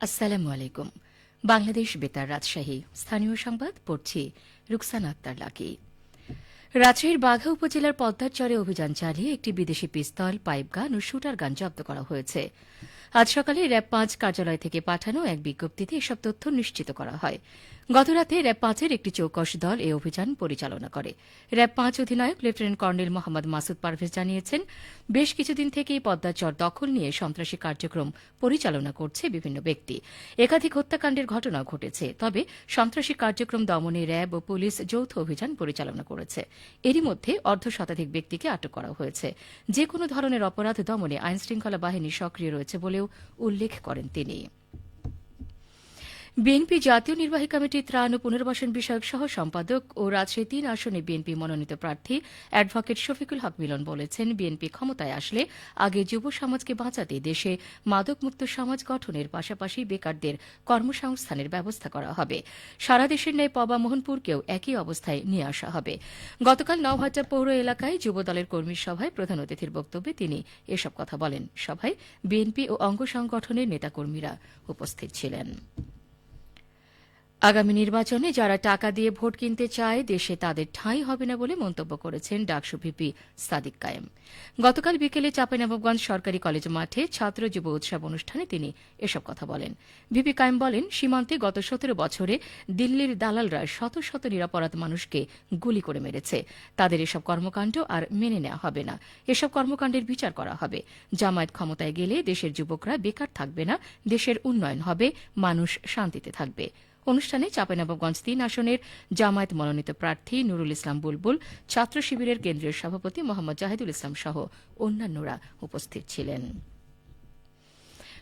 আসসালামু আলাইকুম। বাংলাদেশ বেতার রাজশাহী। স্থানীয় সংবাদ, পড়ছি রুকসানা আক্তার লাকি। রাজশাহীর বাঘা উপজেলার পদ্মার চরে অভিযান চালিয়ে একটি বিদেশি পিস্তল পাইপ গান ও শুটার গান জব্দ করা হয়েছে। আজ সকালে র্যাব পাঁচ কার্যালয় থেকে পাঠানো এক বিজ্ঞপ্তিতে এসব তথ্য নিশ্চিত করা হয়। গতরাতে র্যাব পাঁচের একটি চৌকশ দল এই অভিযান পরিচালনা করে। র্যাব পাঁচ অধিনায়ক লেফটেন্যান্ট কর্নেল মোহাম্মদ মাসুদ পারভেজ জানিয়েছেন, বেশ কিছুদিন থেকেই পদ্মার চর দখল নিয়ে সন্ত্রাসী কার্যক্রম পরিচালনা করছে বিভিন্ন ব্যক্তি। একাধিক হত্যাকাণ্ডের ঘটনা ঘটেছে, তবে সন্ত্রাসী কার্যক্রম দমনে র্যাব ও পুলিশ যৌথ অভিযান পরিচালনা করেছে। এরই মধ্যে অর্ধ শতাধিক ব্যক্তিকে আটক করা হয়েছে। যে কোনো ধরনের অপরাধ দমনে আইনশৃঙ্খলা বাহিনী সক্রিয় রয়েছে বলেও উল্লেখ করেন তিনি। বিএনপি জাতীয় নির্বাহী কমিটির ত্রাণ ও পুনর্বাসন বিষয়ক সহ সম্পাদক ও রাজশাহী তিন আসনে বিএনপি মনোনীত প্রার্থী অ্যাডভোকেট শফিকুল হক মিলন বলেছেন, বিএনপি ক্ষমতায় আসলে আগে যুব সমাজকে বাঁচাতে দেশে মাদকমুক্ত সমাজ গঠনের পাশাপাশি বেকারদের কর্মসংস্থানের ব্যবস্থা করা হবে। সারা দেশের ন্যায় পবা মোহনপুরকেও একই অবস্থায় নিয়ে আসা হবে। গতকাল নওহাটা পৌর এলাকায় যুব দলের কর্মী সভায় প্রধান অতিথির বক্তব্যে তিনি এসব কথা বলেন। সভায় বিএনপি ও অঙ্গ সংগঠনের নেতাকর্মীরা উপস্থিত ছিলেন। আগামী নির্বাচনে যারা টাকা দিয়ে ভোট কিনতে চায়, দেশে তাদের ঠাঁই হবে না বলে মন্তব্য করেছেন ডাকসু ভিপি সাদিক কায়েম। গতকাল বিকেলে চাঁপাইনবাবগঞ্জ সরকারি কলেজ মাঠে ছাত্র যুব উৎসব অনুষ্ঠানে তিনি এসব কথা বলেন। ভিপি কায়েম বলেন, সীমান্তে গত সতেরো বছরে দিল্লির দালালরা শত শত নিরাপরাধ মানুষকে গুলি করে মেরেছে। তাদের এসব কর্মকাণ্ড আর মেনে নেওয়া হবে না। এসব কর্মকাণ্ডের বিচার করা হবে। জামায়াত ক্ষমতায় গেলে দেশের যুবকরা বেকার থাকবে না, দেশের উন্নয়ন হবে, মানুষ শান্তিতে থাকবে। অনুষ্ঠানে চাঁপাইনবাবগঞ্জ তিন আসনের জামায়াত মনোনীত প্রার্থী নুরুল ইসলাম বুলবুল, ছাত্র শিবিরের কেন্দ্রীয় সভাপতি মোহাম্মদ জাহিদুল ইসলাম সহ অন্যান্যরা উপস্থিত ছিলেন।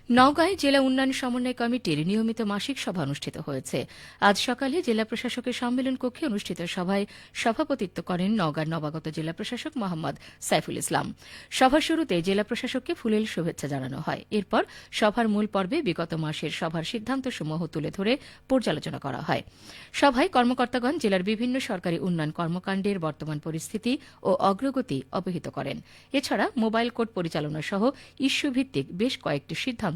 নওগাঁয় জেলা উন্নয়ন সমন্বয় কমিটির নিয়মিত মাসিক সভা অনুষ্ঠিত হয়েছে। আজ সকালে জেলা প্রশাসকের সম্মেলন কক্ষে অনুষ্ঠিত সভায় সভাপতিত্ব করেন নওগাঁর নবাগত জেলা প্রশাসক মোহাম্মদ সাইফুল ইসলাম। সভার শুরুতে জেলা প্রশাসককে ফুলেল শুভেচ্ছা জানানো হয়। এরপর সভার মূল পর্বে বিগত মাসের সভার সিদ্ধান্তসমূহ তুলে ধরে পর্যালোচনা করা হয়। সভায় কর্মকর্তাগণ জেলার বিভিন্ন সরকারি উন্নয়ন কর্মকাণ্ডের বর্তমান পরিস্থিতি ও অগ্রগতি অবহিত করেন। এছাড়া মোবাইল কোর্ট পরিচালনা সহ ইস্যুভিত্তিক বেশ কয়েকটি সিদ্ধান্ত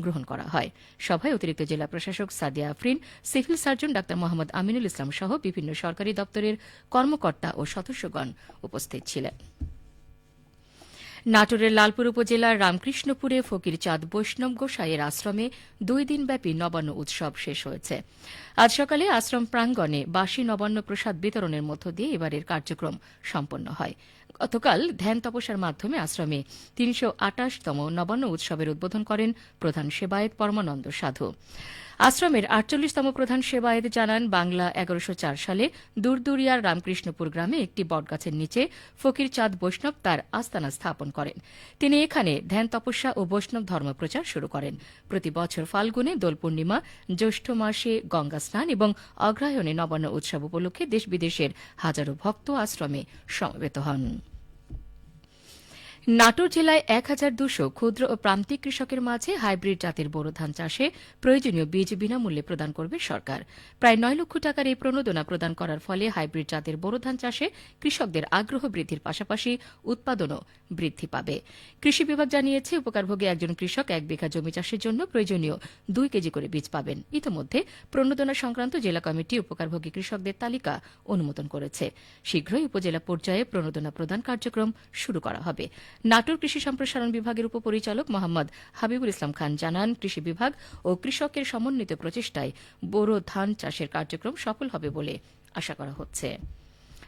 গ্রহণ করা হয়। সভায় অতিরিক্ত জেলা প্রশাসক Sadia Afrin, civil surgeon doctor Mohammad Aminul Islam সহ বিভিন্ন সরকারি দপ্তরের কর্মকর্তা ও সদস্যগণ উপস্থিত ছিলেন। নাটোরের লালপুর উপজেলার রামকৃষ্ণপুরে ফকির চাঁদ বৈষ্ণব গোসাইয়ের আশ্রমে দুই দিনব্যাপী নবান্ন উৎসব শেষ হয়েছে। আজ সকালে আশ্রম প্রাঙ্গণে বাসী নবান্ন প্রসাদ বিতরণের মধ্য দিয়ে এবারের কার্যক্রম সম্পন্ন হয়। গতকাল ধ্যান তপস্যার মাধ্যমে আশ্রমে তিনশো আটাশতম নবান্ন উৎসবের উদ্বোধন করেন প্রধান সেবায়েত পরমানন্দ সাধু। আশ্রমের আটচল্লিশতম প্রধান সেবায়েত জানান, বাংলা এগারোশো সালে দূরদুরিয়ার রামকৃষ্ণপুর গ্রামে একটি বটগাছের নিচে ফকির চাঁদ বৈষ্ণব তার আস্তানা স্থাপন করেন। তিনি এখানে ধ্যান, তপস্যা ও বৈষ্ণব ধর্মপ্রচার শুরু করেন। প্রতি বছর ফাল্গুনে দোল পূর্ণিমা, জ্যৈষ্ঠ মাসে গঙ্গা স্নান এবং অগ্রায়ণে নবান্ন উৎসব উপলক্ষে দেশ বিদেশের হাজারো ভক্ত আশ্রমে সমবেত হন। নাটোর জেলায় এক হাজার দুশো ক্ষুদ্র ও প্রান্তিক কৃষকের মাঝে হাইব্রিড জাতের বোরো ধান চাষে প্রয়োজনীয় বীজ বিনামূল্যে প্রদান করবে সরকার। প্রায় নয় লক্ষ টাকার এই প্রণোদনা প্রদান করার ফলে হাইব্রিড জাতের বোরো ধান চাষে কৃষকদের আগ্রহ বৃদ্ধির পাশাপাশি উৎপাদনও বৃদ্ধি পাবে। কৃষি বিভাগ জানিয়েছে, উপকারভোগী একজন কৃষক এক বিঘা জমি চাষের জন্য প্রয়োজনীয় দুই কেজি করে বীজ পাবেন। ইতোমধ্যে প্রণোদনা সংক্রান্ত জেলা কমিটি উপকারভোগী কৃষকদের তালিকা অনুমোদন করেছে। শীঘ্রই উপজেলা পর্যায়ে প্রণোদনা প্রদান কার্যক্রম শুরু করা হবে। নাটোর কৃষি সম্প্রসারণ বিভাগের উপপরিচালক মোহাম্মদ হাবিবুল ইসলাম খান জানান, কৃষি বিভাগ ও কৃষকের সমন্বিত প্রচেষ্টায় বোরো ধান চাষের কার্যক্রম সফল হবে বলে আশা করা হচ্ছে।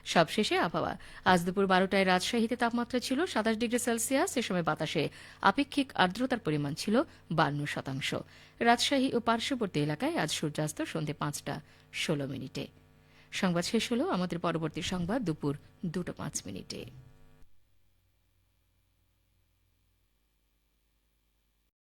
সবশেষে আবহাওয়া। আজ দুপুর বারোটায় রাজশাহীতে তাপমাত্রা ছিল সাতাশ ডিগ্রি সেলসিয়াস, এ সময় বাতাসে আপেক্ষিক আর্দ্রতার পরিমাণ ছিল বান্ন শতাংশ। রাজশাহী ও পার্শ্ববর্তী এলাকায় আজ সূর্যাস্ত সন্ধে পাঁচটা ষোলো মিনিটে। সংবাদ শেষ হল আমাদের পরবর্তী সংবাদ দুপুর দুটো পাঁচ মিনিটে।